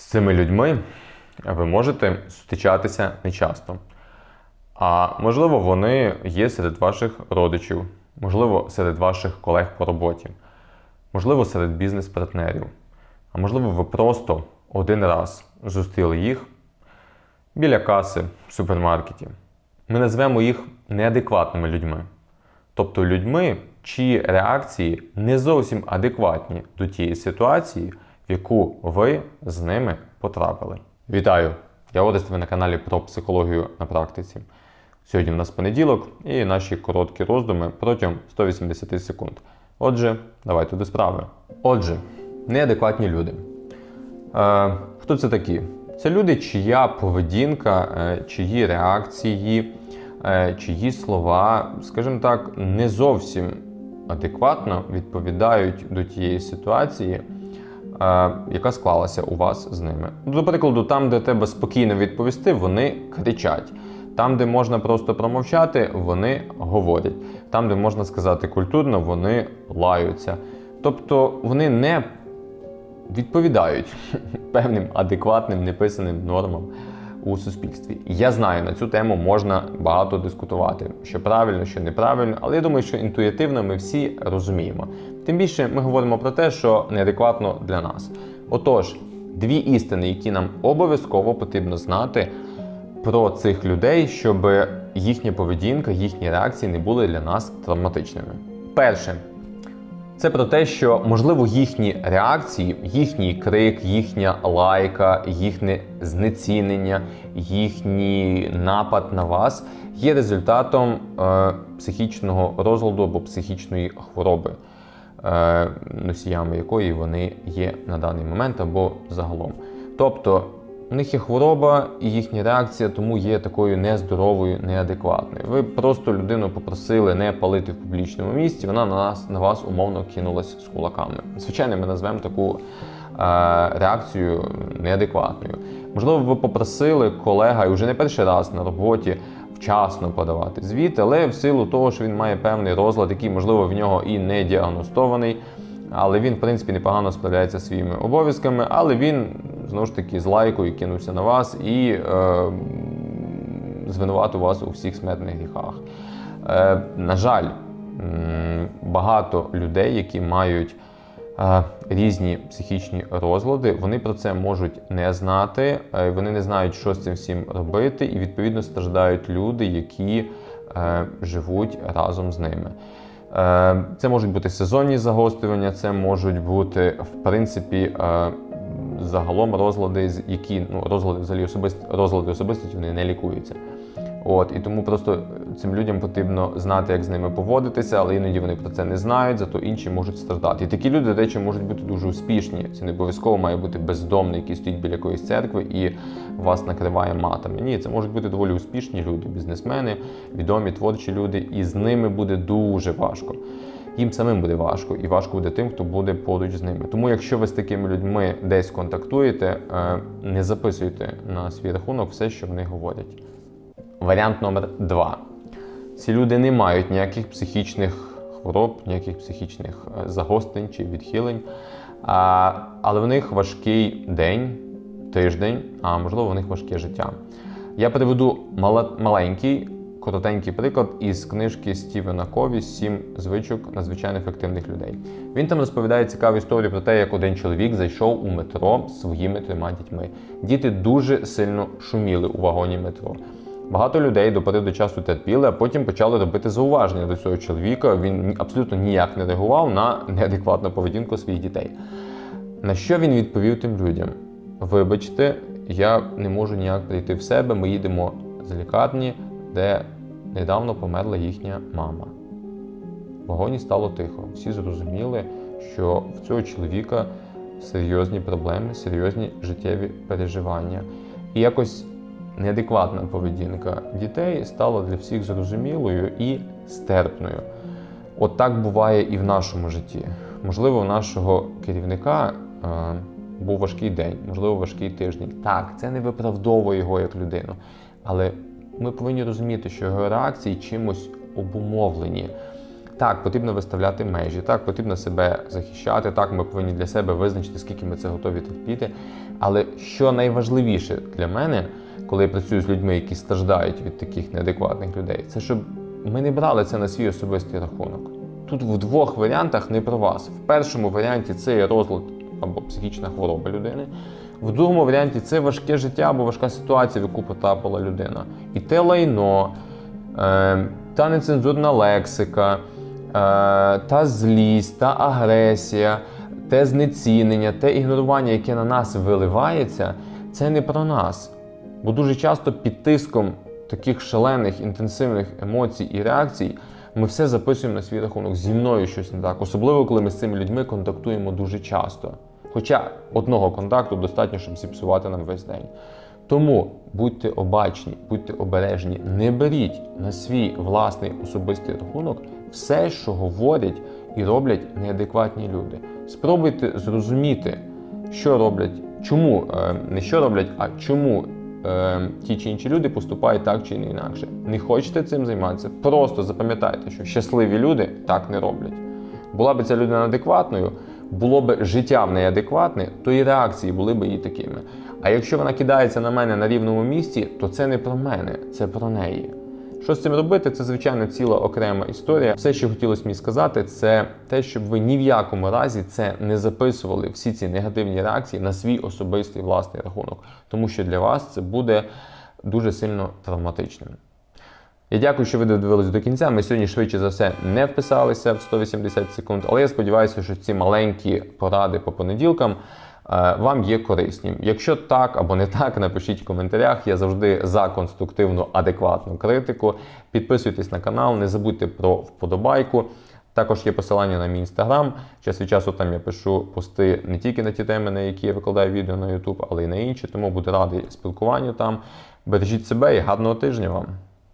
З цими людьми ви можете зустрічатися нечасто. А можливо, вони є серед ваших родичів, можливо, серед ваших колег по роботі, можливо, серед бізнес-партнерів. А можливо, ви просто один раз зустріли їх біля каси в супермаркеті. Ми назвемо їх неадекватними людьми. Тобто людьми, чиї реакції не зовсім адекватні до тієї ситуації, яку ви з ними потрапили. Вітаю! Я Орес, ви на каналі про психологію на практиці. Сьогодні в нас понеділок і наші короткі роздуми протягом 180 секунд. Отже, давайте до справи. Отже, неадекватні люди. Е, хто це такі? Це люди, чия поведінка, е, чиї реакції, е, чиї слова, скажімо так, не зовсім адекватно відповідають до тієї ситуації, яка склалася у вас з ними. До прикладу, там, де треба спокійно відповісти, вони кричать. Там, де можна просто промовчати, вони говорять. Там, де можна сказати культурно, вони лаються. Тобто вони не відповідають певним адекватним неписаним нормам у суспільстві. Я знаю, на цю тему можна багато дискутувати, що правильно, що неправильно, але я думаю, що інтуїтивно ми всі розуміємо. Тим більше ми говоримо про те, що неадекватно для нас. Отож, дві істини, які нам обов'язково потрібно знати про цих людей, щоб їхня поведінка, їхні реакції не були для нас травматичними. Перше, це про те, що можливо їхні реакції, їхній крик, їхня лайка, їхнє знецінення, їхній напад на вас є результатом е, психічного розладу або психічної хвороби, е, носіями якої вони є на даний момент або загалом. Тобто у них є хвороба, і їхня реакція тому є такою нездоровою, неадекватною. Ви просто людину попросили не палити в публічному місці, вона на нас на вас умовно кинулась з кулаками. Звичайно, ми назвемо таку е, реакцію неадекватною. Можливо, ви попросили колега, і вже не перший раз на роботі. Вчасно подавати звіт, але в силу того, що він має певний розлад, який, можливо, в нього і не діагностований, але він, в принципі, непогано справляється своїми обов'язками, але він знову ж таки з лайкою кинувся на вас і е, звинуватив вас у всіх смертних гріхах. Е, на жаль, багато людей, які мають е, різні психічні розлади, вони про це можуть не знати, е, вони не знають, що з цим всім робити, і відповідно страждають люди, які е, живуть разом з ними. Е, Це можуть бути сезонні загострювання, це можуть бути в принципі загалом розлади, які ну розлади взагалі особист, розлади особистості вони не лікуються. От і тому просто цим людям потрібно знати, як з ними поводитися, але іноді вони про це не знають, зато інші можуть страждати. І такі люди, до речі, можуть бути дуже успішні. Це не обов'язково має бути бездомний, який стоїть біля якоїсь церкви і вас накриває матами. Ні, це можуть бути доволі успішні люди, бізнесмени, відомі творчі люди, і з ними буде дуже важко. Їм самим буде важко, і важко буде тим, хто буде поруч з ними. Тому, якщо ви з такими людьми десь контактуєте, е, не записуйте на свій рахунок все, що вони говорять. Варіант номер два. Ці люди не мають ніяких психічних хвороб, ніяких психічних е, загострень чи відхилень. Але в них важкий день, тиждень, а можливо, в них важке життя. Я приведу маленький, коротенький приклад із книжки Стівена Кові Сім звичок надзвичайно ефективних людей. Він там розповідає цікаву історію про те, як один чоловік зайшов у метро своїми трьома дітьми. Діти дуже сильно шуміли у вагоні метро. Багато людей до до часу терпіли, а потім почали робити зауваження до цього чоловіка. Він абсолютно ніяк не реагував на неадекватну поведінку своїх дітей. На що він відповів тим людям? Вибачте, я не можу ніяк прийти в себе. Ми їдемо з лікарні, де недавно померла їхня мама. В вагоні стало тихо. Всі зрозуміли, що в цього чоловіка серйозні проблеми, серйозні життєві переживання. І якось неадекватна поведінка дітей стала для всіх зрозумілою і стерпною. От так буває і в нашому житті. Можливо, у нашого керівника е, був важкий день, можливо, важкий тиждень. Так, це не виправдовує його як людину. Але ми повинні розуміти, що його реакції чимось обумовлені. Так, потрібно виставляти межі, так, потрібно себе захищати, так, ми повинні для себе визначити, скільки ми це готові терпіти. Але що найважливіше для мене, коли я працюю з людьми, які страждають від таких неадекватних людей, це щоб ми не брали це на свій особистий рахунок. Тут в двох варіантах не про вас. В першому варіанті це є розлад або психічна хвороба людини. В другому варіанті це важке життя або важка ситуація, в яку потрапила людина. І те лайно, е, та нецензурна лексика, е, та злість, та агресія, те знецінення, те ігнорування, яке на нас виливається, це не про нас. Бо дуже часто під тиском таких шалених інтенсивних емоцій і реакцій ми все записуємо на свій рахунок. Зі мною щось не так, особливо коли ми з цими людьми контактуємо дуже часто. Хоча одного контакту достатньо, щоб зіпсувати нам весь день. Тому будьте обачні, будьте обережні, не беріть на свій власний особистий рахунок все, що говорять і роблять неадекватні люди. Спробуйте зрозуміти, що роблять, чому е, не що роблять, а чому е, ті чи інші люди поступають так чи не інакше. Не хочете цим займатися? Просто запам'ятайте, що щасливі люди так не роблять. Була б ця людина адекватною, було б життя в неї то і реакції були б її такими. А якщо вона кидається на мене на рівному місці, то це не про мене, це про неї. Що з цим робити, це звичайно ціла окрема історія. Все, що хотілося мені сказати, це те, щоб ви ні в якому разі це не записували всі ці негативні реакції на свій особистий власний рахунок, тому що для вас це буде дуже сильно травматичним. Я дякую, що ви додивились до кінця. Ми сьогодні швидше за все не вписалися в 180 секунд, але я сподіваюся, що ці маленькі поради по понеділкам е, вам є корисні. Якщо так або не так, напишіть в коментарях. Я завжди за конструктивну, адекватну критику. Підписуйтесь на канал, не забудьте про вподобайку. Також є посилання на мій інстаграм. Час від часу там я пишу пости не тільки на ті теми, на які я викладаю відео на YouTube, але й на інші. Тому буду радий спілкуванню там. Бережіть себе і гарного тижня вам!